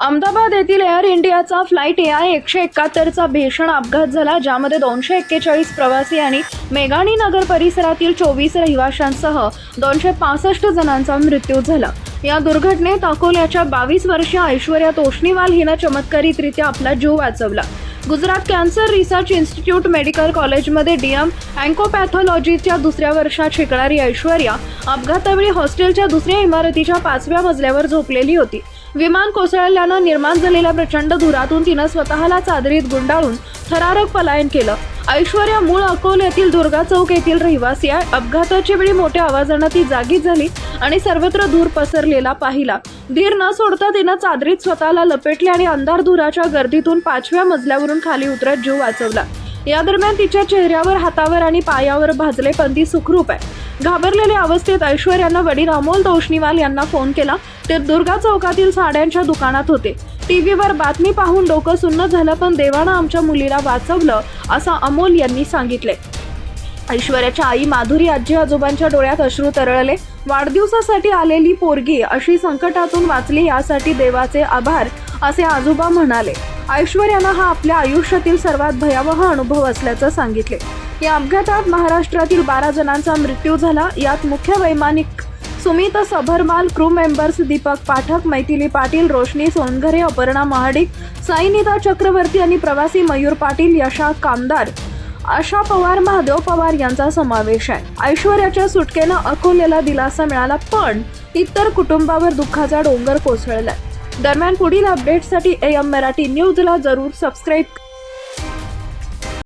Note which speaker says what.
Speaker 1: अहमदाबाद येथील एअर इंडियाचा flight A I एकशे एकाहत्तरचा भीषण अपघात झाला ज्यामध्ये दोनशे एक्केचाळीस प्रवासी आणि मेघाणी नगर परिसरातील चोवीस रहिवाशांसह दोनशे पासष्ट जणांचा मृत्यू झाला. या दुर्घटनेत अकोल्याच्या बावीस वर्षीय ऐश्वर्या तोष्णीवाल हिनं चमत्कारितरित्या आपला जीव वाचवला. Gujarat cancer research institute medical कॉलेजमध्ये डीएम अँकोपॅथॉलॉजीच्या दुसऱ्या वर्षात शिकणारी ऐश्वर्या. अपघातावेळी हॉस्टेलच्या दुसऱ्या इमारतीच्या पाचव्या मजल्यावर झोपलेली होती. विमान कोसळल्यानं निर्माण झालेल्या प्रचंड धुरातून तिनं स्वतःला चादरीत गुंडाळून थरारक पलायन केलं. ऐश्वर्या मूळ अकोल्यातील दुर्गा चौक येथील रहिवासी आहे. अपघाताच्या वेळी मोठ्या आवाजानं ती जागीच झाली आणि सर्वत्र धूर पसरलेला पाहिला. धीर न सोडता तिनं चादरीत स्वतःला लपेटले आणि अंधार धुराच्या गर्दीतून पाचव्या मजल्यावरून खाली उतरत जीव वाचवला. या दरम्यान तिच्या चेहऱ्यावर हातावर आणि पायावर भाजले पण ती सुखरूप आहे. घाबरलेल्या अवस्थेत ऐश्वर्यानं वडील अमोल तोष्णीवाल यांना फोन केला. ते दुर्गा चौकातील साड्यांच्या दुकानात होते. टीव्हीवर बातमी पाहून डोकं सुन्न झालं पण देवानं आमच्या मुलीला वाचवलं असं अमोल यांनी सांगितले ऐश्वर्याच्या आई माधुरी आजी आजोबांच्या डोळ्यात अश्रू तरळले. वाढदिवसासाठी आलेली पोरगी अशी संकटातून वाचली यासाठी देवाचे आभार असे आजोबा म्हणाले. ऐश्वर्यानं हा आपल्या आयुष्यातील सर्वात भयावह अनुभव असल्याचं सांगितले. या अपघातात महाराष्ट्रातील बारा जणांचा मृत्यू झाला. यात मुख्य वैमानिक सुमित सभरमाल क्रू मेंबर्स दीपक पाठक मैथिली पाटील रोशनी सोनघरे अपर्णा महाडिक साईनिता चक्रवर्ती आणि प्रवासी मयूर पाटील यशा कामदार आशा पवार महादेव पवार यांचा समावेश आहे. ऐश्वर्याच्या सुटकेनं अकोल्याला दिलासा मिळाला पण इतर कुटुंबावर दुःखाचा डोंगर कोसळलाय. दरम्यान पुढील अपडेटसाठी एम मराठी न्यूजला जरूर सबस्क्राईब